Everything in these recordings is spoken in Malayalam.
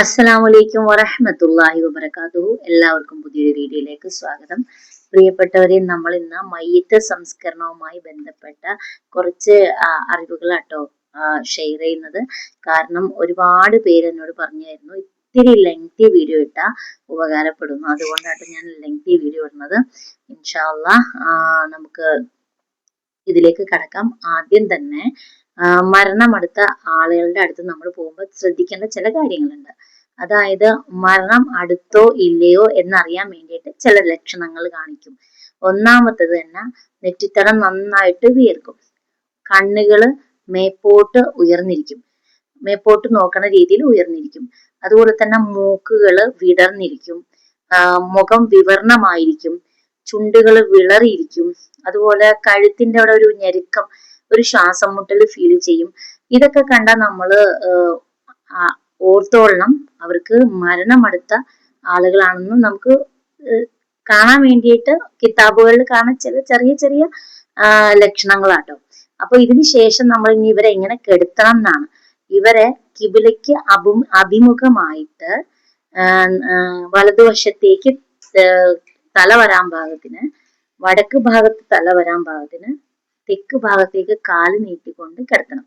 അസ്സലാമു വറഹമത്തല്ലാഹി വബറകാതുഹു. എല്ലാവർക്കും പുതിയൊരു വീഡിയോയിലേക്ക് സ്വാഗതം. പ്രിയപ്പെട്ടവരെ നമ്മൾ ഇന്ന് മയ്യത്ത് സംസ്കരണവുമായി ബന്ധപ്പെട്ട കുറച്ച് അറിവുകളാട്ടോ ഷെയർ ചെയ്യുന്നത്. കാരണം ഒരുപാട് പേര് എന്നോട് പറഞ്ഞായിരുന്നു ഇത്തിരി ലെങ്തി വീഡിയോ ഇട്ടാ ഉപകാരപ്പെടുന്നു. അതുകൊണ്ടാണ് ഞാൻ ലെങ്തി വീഡിയോ ഇടുന്നത്. ഇൻഷാല്ല നമുക്ക് ഇതിലേക്ക് കടക്കാം. ആദ്യം തന്നെ മരണമടുത്ത ആളുകളുടെ അടുത്ത് നമ്മൾ പോകുമ്പോൾ ശ്രദ്ധിക്കേണ്ട ചില കാര്യങ്ങളുണ്ട്. അതായത് മരണം അടുത്തോ ഇല്ലയോ എന്നറിയാൻ വേണ്ടിയിട്ട് ചില ലക്ഷണങ്ങൾ കാണിക്കും. ഒന്നാമത്തത് തന്നെ നെറ്റിത്തടം നന്നായിട്ട് വീർക്കും. കണ്ണുകൾ മേപ്പോട്ട് ഉയർന്നിരിക്കും. മേപ്പോട്ട് നോക്കണ രീതിയിൽ ഉയർന്നിരിക്കും. അതുപോലെ തന്നെ മൂക്കുകൾ വിടർന്നിരിക്കും. മുഖം വിവർണമായിരിക്കും. ചുണ്ടുകൾ വിളറിയിരിക്കും. അതുപോലെ കഴുത്തിന്റെ അവിടെ ഒരു ഞെരുക്കം ഒരു ശ്വാസം മുട്ടൽ ഫീൽ ചെയ്യും. ഇതൊക്കെ കണ്ടാൽ നമ്മൾ ഓർത്തോളണം. അവർക്ക് മരണമടുത്ത ആളുകളാണെന്ന് നമുക്ക് കാണാൻ വേണ്ടിയിട്ട് കിതാബുകളിൽ കാണാൻ ചില ചെറിയ ചെറിയ ലക്ഷണങ്ങളാട്ടോ. അപ്പൊ ഇതിന് ശേഷം നമ്മൾ ഇനി ഇവരെ എങ്ങനെ കെടുത്തണം എന്നാണ്. ഇവരെ കിബിലയ്ക്ക് അഭി അഭിമുഖമായിട്ട് വലതുവശത്തേക്ക് തല വരാൻ ഭാഗത്തിന് വടക്ക് ഭാഗത്ത് തല വരാൻ ഭാഗത്തിന് തെക്ക് ഭാഗത്തേക്ക് കാൽ നീട്ടിക്കൊണ്ട് കിടക്കണം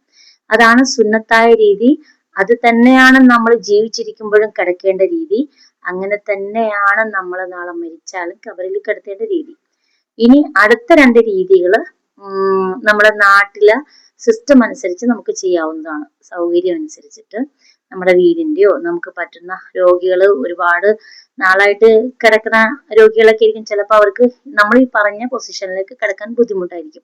അതാണ് സുന്നത്തായ രീതി. അത് തന്നെയാണ് നമ്മൾ ജീവിച്ചിരിക്കുമ്പോഴും കിടക്കേണ്ട രീതി. അങ്ങനെ തന്നെയാണ് നമ്മൾ നാളെ മരിച്ചാലും കബറിൽ കിടത്തേണ്ട രീതി. ഇനി അടുത്ത രണ്ട് രീതികൾ നമ്മുടെ നാട്ടിലെ സിസ്റ്റം അനുസരിച്ച് നമുക്ക് ചെയ്യാവുന്നതാണ്. സൗകര്യം അനുസരിച്ചിട്ട് നമ്മുടെ വീടിന്റെയോ നമുക്ക് പറ്റുന്ന രോഗികൾ ഒരുപാട് നാളായിട്ട് കിടക്കുന്ന രോഗികളൊക്കെ ആയിരിക്കും. ചിലപ്പോൾ അവർക്ക് നമ്മൾ ഈ പറഞ്ഞ പൊസിഷനിലേക്ക് കിടക്കാൻ ബുദ്ധിമുട്ടായിരിക്കും.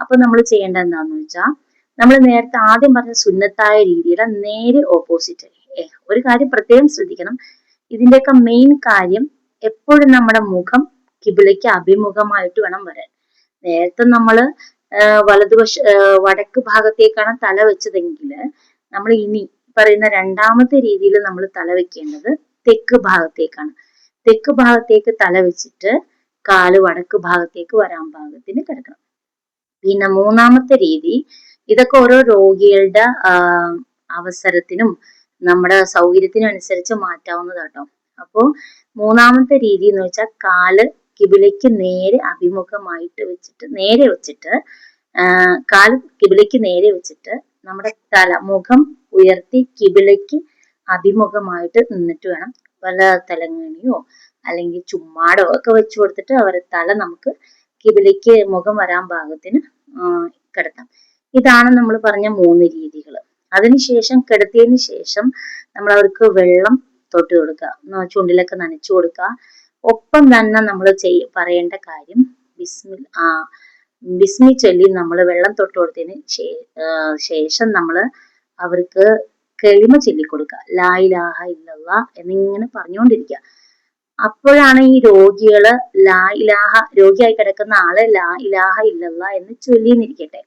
അപ്പൊ നമ്മൾ ചെയ്യേണ്ട എന്താന്ന് വെച്ചാൽ നമ്മൾ നേരത്തെ ആദ്യം പറഞ്ഞ സുന്നത്തായ രീതിയുടെ നേരെ ഓപ്പോസിറ്റ് ഒരു കാര്യം പ്രത്യേകം ശ്രദ്ധിക്കണം. ഇതിന്റെയൊക്കെ മെയിൻ കാര്യം എപ്പോഴും നമ്മുടെ മുഖം കിബിലയ്ക്ക് അഭിമുഖമായിട്ട് വേണം വരാൻ. നേരത്തെ നമ്മൾ വലതുവശ വടക്ക് ഭാഗത്തേക്കാണ് തല വെച്ചതെങ്കിൽ നമ്മൾ ഇനി പറയുന്ന രണ്ടാമത്തെ രീതിയിൽ നമ്മൾ തല വെക്കേണ്ടത് തെക്ക് ഭാഗത്തേക്കാണ്. തെക്ക് ഭാഗത്തേക്ക് തല വെച്ചിട്ട് കാൽ വടക്ക് ഭാഗത്തേക്ക് വരാൻ ഭാഗത്തിന് കിടക്കണം. പിന്നെ മൂന്നാമത്തെ രീതി ഇതൊക്കെ ഓരോ രോഗികളുടെ അവസരത്തിനും നമ്മുടെ സൗകര്യത്തിനും അനുസരിച്ച് മാറ്റാവുന്നതാട്ടോ. അപ്പോൾ മൂന്നാമത്തെ രീതി എന്ന് വെച്ചാൽ കാൽ കിബിലയ്ക്ക് നേരെ അഭിമുഖമായിട്ട് വെച്ചിട്ട് നേരെ വെച്ചിട്ട് കാൽ കിബിലയ്ക്ക് നേരെ വെച്ചിട്ട് നമ്മുടെ തല മുഖം ഉയർത്തി കിബിലയ്ക്ക് അഭിമുഖമായിട്ട് നിന്നിട്ട് വേണം. പല തലങ്ങണിയോ അല്ലെങ്കിൽ ചുമ്മാടോ ഒക്കെ വെച്ചു കൊടുത്തിട്ട് അവരെ തല നമുക്ക് കിബിലയ്ക്ക് മുഖം വരാൻ പാകത്തിന് കിടത്താം. ഇതാണ് നമ്മൾ പറഞ്ഞ മൂന്ന് രീതികൾ. അതിനുശേഷം കിടത്തിയതിന് ശേഷം നമ്മൾ അവർക്ക് വെള്ളം തൊട്ട് കൊടുക്കുക. ചുണ്ടിലൊക്കെ നനച്ചു കൊടുക്കുക. ഒപ്പം തന്നെ നമ്മൾ ചെയ്യ പറയേണ്ട കാര്യം ബിസ്മി ആ ബിസ്മി ചൊല്ലി നമ്മൾ വെള്ളം തൊട്ട് കൊടുത്തതിന് ശേഷം നമ്മൾ അവർക്ക് കെളിമ ചൊല്ലിക്കൊടുക്കുക. ലാ ഇലാഹ ഇല്ലല്ല എന്നിങ്ങനെ പറഞ്ഞുകൊണ്ടിരിക്കുക. അപ്പോഴാണ് ഈ രോഗികൾ ലാ ഇലാഹ രോഗിയായി കിടക്കുന്ന ആൾ ലാ ഇലാഹ ഇല്ലല്ല എന്ന് ചൊല്ലിന്നിരിക്കട്ടെ.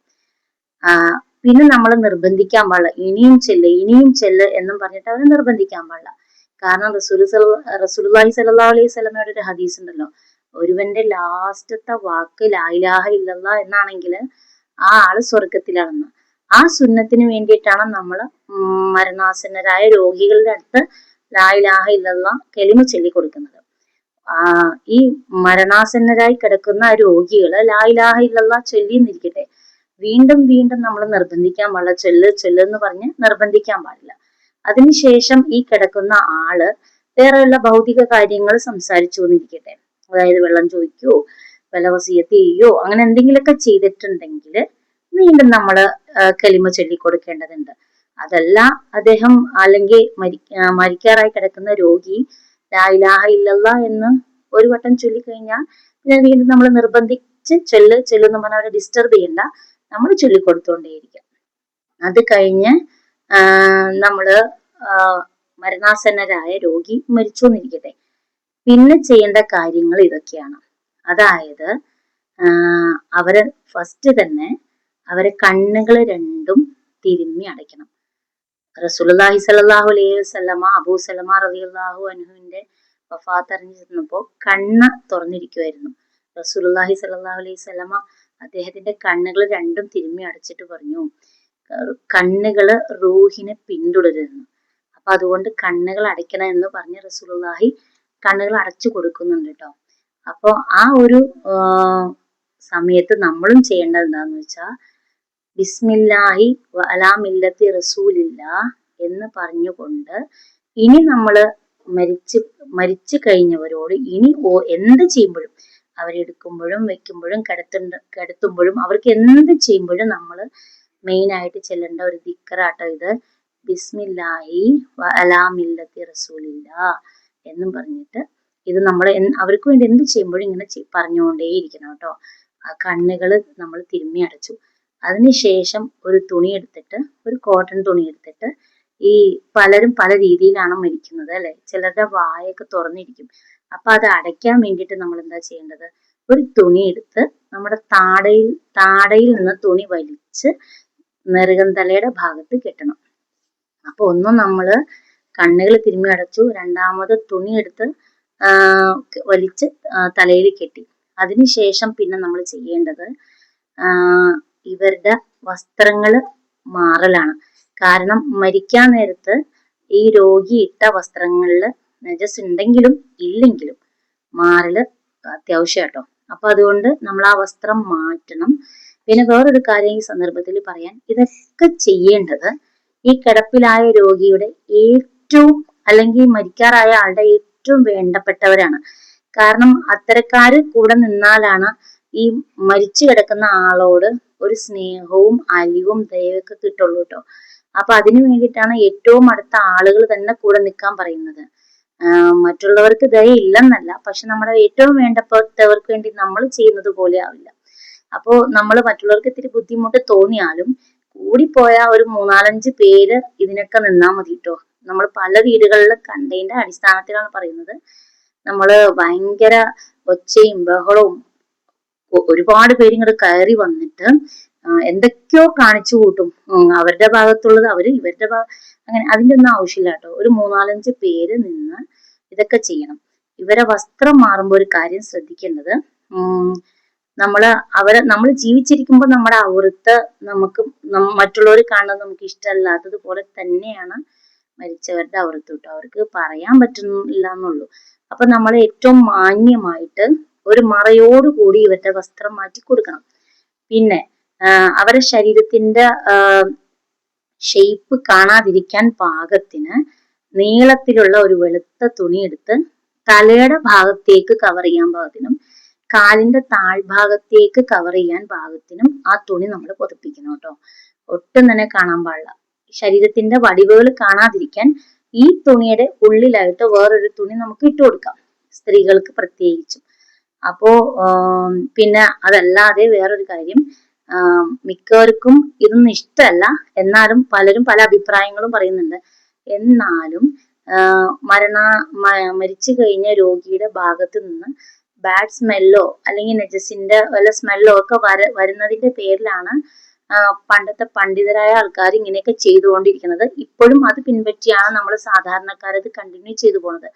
പിന്നെ നമ്മൾ നിർബന്ധിക്കാൻ പാടില്ല. ഇനിയും ചെല്ല് ഇനിയും ചെല്ല് എന്നും പറഞ്ഞിട്ട് അവരെ നിർബന്ധിക്കാൻ പാടില്ല. കാരണം റസൂൽ റസൂലി അലൈഹി സ്വലമയുടെ ഒരു ഹദീസ് ഉണ്ടല്ലോ. ഒരുവന്റെ ലാസ്റ്റത്തെ വാക്ക് ലായിലാഹ ഇല്ലല്ല എന്നാണെങ്കിൽ ആ ആൾ സ്വർഗത്തിലാണെന്ന് ആ സുന്നത്തിന് വേണ്ടിയിട്ടാണ് നമ്മൾ മരണാസന്നരായ രോഗികളുടെ അടുത്ത് ലായിലാഹ ഇല്ലല്ല കെളിമ ചൊല്ലി കൊടുക്കുന്നത് ആ ഈ മരണാസന്നരായി കിടക്കുന്ന രോഗികൾ ലായിലാഹ ഇല്ലല്ല ചൊല്ലിന്നിരിക്കട്ടെ. വീണ്ടും വീണ്ടും നമ്മൾ നിർബന്ധിക്കാൻ പാടില്ല. ചൊല്ല് ചൊല്ലെന്ന് പറഞ്ഞ് നിർബന്ധിക്കാൻ പാടില്ല. അതിനുശേഷം ഈ കിടക്കുന്ന ആൾ വേറെയുള്ള ഭൗതിക കാര്യങ്ങൾ സംസാരിച്ചു എന്നിരിക്കട്ടെ അതായത് വെള്ളം ചോദിക്കോ വില വസീയത്ത് ചെയ്യോ അങ്ങനെ എന്തെങ്കിലുമൊക്കെ ചെയ്തിട്ടുണ്ടെങ്കിൽ വീണ്ടും നമ്മൾ കലിമ ചൊല്ലിക്കൊടുക്കേണ്ടതുണ്ട്. അതല്ല അദ്ദേഹം അല്ലെങ്കിൽ മരി മരിക്കാറായി കിടക്കുന്ന രോഗി ലായിലാഹ ഇല്ലല്ല എന്ന് ഒരു വട്ടം ചൊല്ലിക്കഴിഞ്ഞാൽ പിന്നെ വീണ്ടും നമ്മൾ നിർബന്ധിച്ച് ചൊല്ല് ചൊല്ലുന്ന പറഞ്ഞാൽ അവരെ ഡിസ്റ്റർബ് ചെയ്യണ്ട. നമ്മൾ ചൊല്ലിക്കൊടുത്തോണ്ടേയിരിക്കാം. അത് കഴിഞ്ഞ് നമ്മൾ മരണാസന്നരായ രോഗി മരിച്ചു എന്നിരിക്കട്ടെ പിന്നെ ചെയ്യേണ്ട കാര്യങ്ങൾ ഇതൊക്കെയാണ്. അതായത് അവരെ ഫസ്റ്റ് തന്നെ അവരെ കണ്ണുകൾ രണ്ടും തിരുമ്മി അടയ്ക്കണം. റസൂലി സലാഹു അലൈഹി വസ്ലമ അബൂ സലമ റലിയല്ലാഹു അനുഹുവിന്റെ വഫാത്ത് അറിഞ്ഞു കണ്ണ് തുറന്നിരിക്കുമായിരുന്നു റസൂലുല്ലാഹി സലാഹു അലൈഹി സ്വലമ അദ്ദേഹത്തിന്റെ കണ്ണുകൾ രണ്ടും തിരുമ്മി അടച്ചിട്ട് പറഞ്ഞു കണ്ണുകൾ റൂഹിനെ പിന്തുടരുന്നു. അപ്പൊ അതുകൊണ്ട് കണ്ണുകൾ അടയ്ക്കണം എന്ന് പറഞ്ഞ് റസൂലുള്ളാഹി കണ്ണുകൾ അടച്ചു കൊടുക്കുന്നുണ്ട് കേട്ടോ അപ്പോൾ ആ ഒരു സമയത്ത് നമ്മളും ചെയ്യേണ്ടത് എന്താന്ന് വെച്ചാൽ ബിസ്മില്ലാഹി അലാമില്ലത്തി റസൂലില്ല എന്ന് പറഞ്ഞുകൊണ്ട് ഇനി നമ്മൾ മരിച്ച് മരിച്ചു കഴിഞ്ഞവരോട് ഇനി ഓ എന്ത് ചെയ്യുമ്പോഴും അവരെടുക്കുമ്പോഴും വെക്കുമ്പോഴും കിടത്തുണ്ട് കിടത്തുമ്പോഴും അവർക്ക് എന്ത് ചെയ്യുമ്പോഴും നമ്മൾ മെയിനായിട്ട് ചെല്ലേണ്ട ഒരു ദിക്കറാട്ടോ ഇത്. ബിസ്മില്ലാഹി അലാമില്ലത്തി റസൂലില്ല എന്നും പറഞ്ഞിട്ട് ഇത് നമ്മൾ അവർക്ക് വേണ്ടി എന്ത് ചെയ്യുമ്പോഴും ഇങ്ങനെ പറഞ്ഞുകൊണ്ടേയിരിക്കണം കേട്ടോ. ആ കണ്ണുകൾ നമ്മൾ തിരുമ്മി അടച്ചു. അതിനുശേഷം ഒരു തുണി എടുത്തിട്ട് ഒരു കോട്ടൺ തുണി എടുത്തിട്ട് ഈ പലരും പല രീതിയിലാണ് മരിക്കുന്നത് അല്ലെ? ചിലരുടെ വായൊക്കെ തുറന്നിരിക്കും. അപ്പൊ അത് അടയ്ക്കാൻ വേണ്ടിയിട്ട് നമ്മൾ എന്താ ചെയ്യേണ്ടത്? ഒരു തുണി എടുത്ത് നമ്മുടെ താടയിൽ താടയിൽ നിന്ന് തുണി വലിച്ച് നെറുകന്തലയുടെ ഭാഗത്ത് കെട്ടണം. അപ്പൊ ഒന്നും നമ്മൾ കണ്ണുകൾ തിരുമ്മി അടച്ചു രണ്ടാമത് തുണി എടുത്ത് വലിച്ച് തലയിൽ കെട്ടി. അതിനുശേഷം പിന്നെ നമ്മൾ ചെയ്യേണ്ടത് ഇവരുടെ വസ്ത്രങ്ങൾ മാറലാണ്. കാരണം മരിക്കാൻ നേരത്ത് ഈ രോഗി ഇട്ട വസ്ത്രങ്ങളിൽ നജസ് ഉണ്ടെങ്കിലും ഇല്ലെങ്കിലും മാറൽ അത്യാവശ്യം കേട്ടോ അപ്പൊ അതുകൊണ്ട് നമ്മൾ ആ വസ്ത്രം മാറ്റണം. പിന്നെ വേറൊരു കാര്യം ഈ സന്ദർഭത്തിൽ പറയാൻ ഇതൊക്കെ ചെയ്യേണ്ടത് ഈ കിടപ്പിലായ രോഗിയുടെ ഏറ്റവും അല്ലെങ്കിൽ മരിക്കാറായ ആളുടെ ഏറ്റവും വേണ്ടപ്പെട്ടവരാണ്. കാരണം അത്തരക്കാർ കൂടെ നിന്നാലാണ് ഈ മരിച്ചു കിടക്കുന്ന ആളോട് ഒരു സ്നേഹവും അലിവും ദയവൊക്കെ കിട്ടുള്ളൂ കേട്ടോ. അപ്പൊ അതിനു വേണ്ടിയിട്ടാണ് ഏറ്റവും അടുത്ത ആളുകൾ തന്നെ കൂടെ നിൽക്കാൻ പറയുന്നത്. മറ്റുള്ളവർക്ക് ദയ ഇല്ലെന്നല്ല പക്ഷെ നമ്മുടെ ഏറ്റവും വേണ്ടപ്പെട്ടവർക്ക് വേണ്ടി നമ്മൾ ചെയ്യുന്നത് പോലെ ആവില്ല. അപ്പോ നമ്മൾ മറ്റുള്ളവർക്ക് ഇത്തിരി ബുദ്ധിമുട്ട് തോന്നിയാലും കൂടിപ്പോയ ഒരു മൂന്നാലഞ്ച് പേര് ഇതിനൊക്കെ നിന്നാ മതി കേട്ടോ. നമ്മൾ പല വീടുകളിൽ കണ്ടതിന്റെ അടിസ്ഥാനത്തിലാണ് പറയുന്നത്. നമ്മൾ ഭയങ്കര ഒച്ചയും ബഹളവും ഒരുപാട് പേര് ഇങ്ങോട്ട് കയറി വന്നിട്ട് എന്തൊക്കെയോ കാണിച്ചു കൂട്ടും. അവരുടെ ഭാഗത്തുള്ളത് അവർ ഇവരുടെ ഭാഗം അങ്ങനെ അതിന്റെ ഒന്നും ആവശ്യമില്ല കേട്ടോ. ഒരു മൂന്നാലഞ്ച് പേര് നിന്ന് ഇതൊക്കെ ചെയ്യണം. ഇവരെ വസ്ത്രം മാറുമ്പോൾ ഒരു കാര്യം ശ്രദ്ധിക്കേണ്ടത് നമ്മൾ അവരെ നമ്മൾ ജീവിച്ചിരിക്കുമ്പോൾ നമ്മുടെ അവൃത്ത് നമുക്ക് മറ്റുള്ളവർ കാണുന്നത് നമുക്ക് ഇഷ്ടമല്ലാത്തത് പോലെ തന്നെയാണ് മരിച്ചവരുടെ അവൃത്ത് കേട്ടോ. അവർക്ക് പറയാൻ പറ്റുന്നില്ല എന്നുള്ളൂ. അപ്പൊ നമ്മൾ ഏറ്റവും മാന്യമായിട്ട് ഒരു മറയോട് കൂടി ഇവരുടെ വസ്ത്രം മാറ്റി കൊടുക്കണം. പിന്നെ അവരുടെ ശരീരത്തിന്റെ ഷേപ്പ് കാണാതിരിക്കാൻ പാകത്തിന് നീളത്തിലുള്ള ഒരു വെളുത്ത തുണി എടുത്ത് തലയുടെ ഭാഗത്തേക്ക് കവർ ചെയ്യാൻ പാകത്തിനും കാലിന്റെ താഴ്ഭാഗത്തേക്ക് കവർ ചെയ്യാൻ പാകത്തിനും ആ തുണി നമ്മൾ പൊതിപ്പിക്കണം കേട്ടോ. ഒട്ടും തന്നെ കാണാൻ പാടില്ല. ശരീരത്തിന്റെ വടിവുകൾ കാണാതിരിക്കാൻ ഈ തുണിയുടെ ഉള്ളിലായിട്ട് വേറൊരു തുണി നമുക്ക് ഇട്ടു കൊടുക്കാം. സ്ത്രീകൾക്ക് പ്രത്യേകിച്ചും. അപ്പോ പിന്നെ അതല്ലാതെ വേറൊരു കാര്യം മിക്കവർക്കും ഇതൊന്നും ഇഷ്ടമല്ല. എന്നാലും പലരും പല അഭിപ്രായങ്ങളും പറയുന്നുണ്ട്. എന്നാലും മരണ മരിച്ചു കഴിഞ്ഞ രോഗിയുടെ ഭാഗത്ത് നിന്ന് ബാഡ് സ്മെല്ലോ അല്ലെങ്കിൽ നെജസിന്റെ വല്ല സ്മെല്ലോ ഒക്കെ വര വരുന്നതിന്റെ പേരിലാണ് പണ്ടത്തെ പണ്ഡിതരായ ആൾക്കാർ ഇങ്ങനെയൊക്കെ ചെയ്തുകൊണ്ടിരിക്കുന്നത്. ഇപ്പോഴും അത് പിൻപറ്റിയാണ് നമ്മൾ സാധാരണക്കാരത് കണ്ടിന്യൂ ചെയ്തു പോണത്.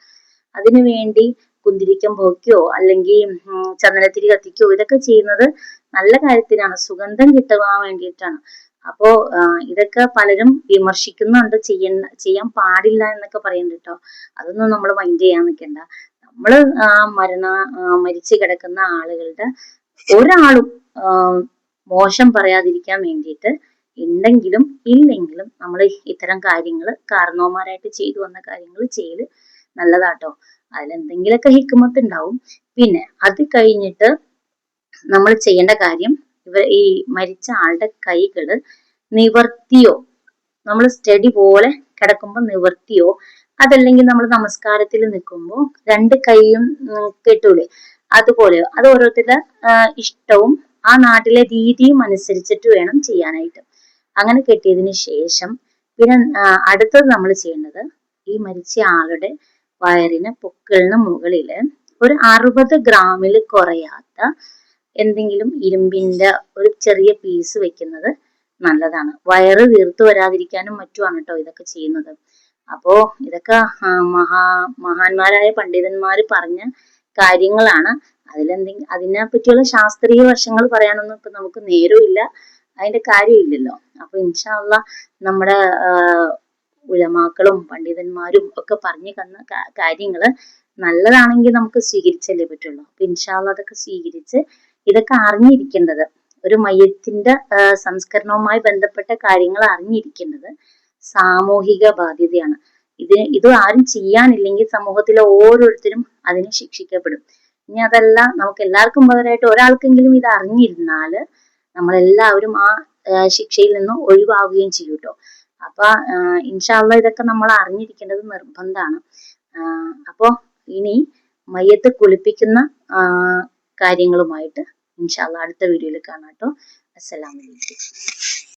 അതിനു വേണ്ടി കുന്തിരിക്കം പോക്കിയോ അല്ലെങ്കിൽ ചന്ദനത്തിരി കത്തിക്കോ ഇതൊക്കെ ചെയ്യുന്നത് നല്ല കാര്യത്തിനാണ്. സുഗന്ധം കിട്ടുവാൻ വേണ്ടിയിട്ടാണ്. അപ്പോ ഇതൊക്കെ പലരും വിമർശിക്കുന്നുണ്ട്. ചെയ്യുന്ന ചെയ്യാൻ പാടില്ല എന്നൊക്കെ പറയുന്നുണ്ട് കേട്ടോ അതൊന്നും നമ്മൾ മൈൻഡ് ചെയ്യാൻ നിൽക്കണ്ട നമ്മൾ മരണ മരിച്ചു കിടക്കുന്ന ആളുകളുടെ ഒരാളും മോശം പറയാതിരിക്കാൻ വേണ്ടിയിട്ട് ഉണ്ടെങ്കിലും ഇല്ലെങ്കിലും നമ്മൾ ഇത്തരം കാര്യങ്ങൾ കാരണവന്മാരായിട്ട് ചെയ്തു വന്ന കാര്യങ്ങൾ ചെയ്ത് നല്ലതാട്ടോ. അതിലെന്തെങ്കിലുമൊക്കെ ഹിക്കുമത്ത് ഉണ്ടാവും പിന്നെ അത് കഴിഞ്ഞിട്ട് നമ്മൾ ചെയ്യേണ്ട കാര്യം ഇവ ഈ മരിച്ച ആളുടെ കൈകൾ നിവർത്തിയോ നമ്മൾ സ്റ്റഡി പോലെ കിടക്കുമ്പോൾ നിവർത്തിയോ അതല്ലെങ്കിൽ നമ്മൾ നമസ്കാരത്തിൽ നിൽക്കുമ്പോൾ രണ്ട് കൈയും കെട്ടൂലേ അതുപോലെ അത് ഓരോരുത്തരുടെ ഇഷ്ടവും ആ നാട്ടിലെ രീതിയും അനുസരിച്ചിട്ട് വേണം ചെയ്യാനായിട്ട്. അങ്ങനെ കെട്ടിയതിന് ശേഷം പിന്നെ അടുത്തത് നമ്മൾ ചെയ്യേണ്ടത് ഈ മരിച്ച ആളുടെ വയറിന് പൊക്കിളിന് മുകളിൽ ഒരു അറുപത് ഗ്രാമിൽ കുറയാത്ത എന്തെങ്കിലും ഇരുമ്പിന്റെ ഒരു ചെറിയ പീസ് വെക്കുന്നത് നല്ലതാണ്. വയറ് വീർത്തു വരാതിരിക്കാനും മറ്റുമാണ് കേട്ടോ ഇതൊക്കെ ചെയ്യുന്നത്. അപ്പോ ഇതൊക്കെ മഹാ മഹാന്മാരായ പണ്ഡിതന്മാർ പറഞ്ഞ കാര്യങ്ങളാണ്. അതിലെന്തെങ്കിലും അതിനെ പറ്റിയുള്ള ശാസ്ത്രീയ വശങ്ങൾ പറയാനൊന്നും ഇപ്പൊ നമുക്ക് നേരമില്ല അതിന്റെ കാര്യമില്ലല്ലോ. അപ്പൊ ഇൻഷാല്ല നമ്മുടെ ഉലമാക്കളും പണ്ഡിതന്മാരും ഒക്കെ പറഞ്ഞു തന്ന കാര്യങ്ങൾ നല്ലതാണെങ്കിൽ നമുക്ക് സ്വീകരിച്ചല്ലേ പറ്റുള്ളൂ. അപ്പൊ ഇൻഷാല്ല അതൊക്കെ സ്വീകരിച്ച് ഇതൊക്കെ അറിഞ്ഞിരിക്കേണ്ടത് ഒരു മയത്തിന്റെ സംസ്കരണവുമായി ബന്ധപ്പെട്ട കാര്യങ്ങൾ അറിഞ്ഞിരിക്കേണ്ടത് സാമൂഹിക ബാധ്യതയാണ്. ഇത് ഇത് ആരും ചെയ്യാനില്ലെങ്കിൽ സമൂഹത്തിലെ ഓരോരുത്തരും അതിന് ശിക്ഷിക്കപ്പെടും. ഇനി അതല്ല നമുക്ക് എല്ലാവർക്കും പകരമായിട്ട് ഒരാൾക്കെങ്കിലും ഇത് അറിഞ്ഞിരുന്നാൽ നമ്മളെല്ലാവരും ആ ശിക്ഷയിൽ നിന്ന് ഒഴിവാകുകയും ചെയ്യൂട്ടോ അപ്പൊ ഇൻഷാല്ല ഇതൊക്കെ നമ്മൾ അറിഞ്ഞിരിക്കേണ്ടത് നിർബന്ധമാണ് അപ്പോൾ ഇനി മയ്യത്ത് കുളിപ്പിക്കുന്ന കാര്യങ്ങളുമായിട്ട് ഇൻഷാല്ല അടുത്ത വീഡിയോയിൽ കാണാം കേട്ടോ. അസ്സലാമലൈക്കും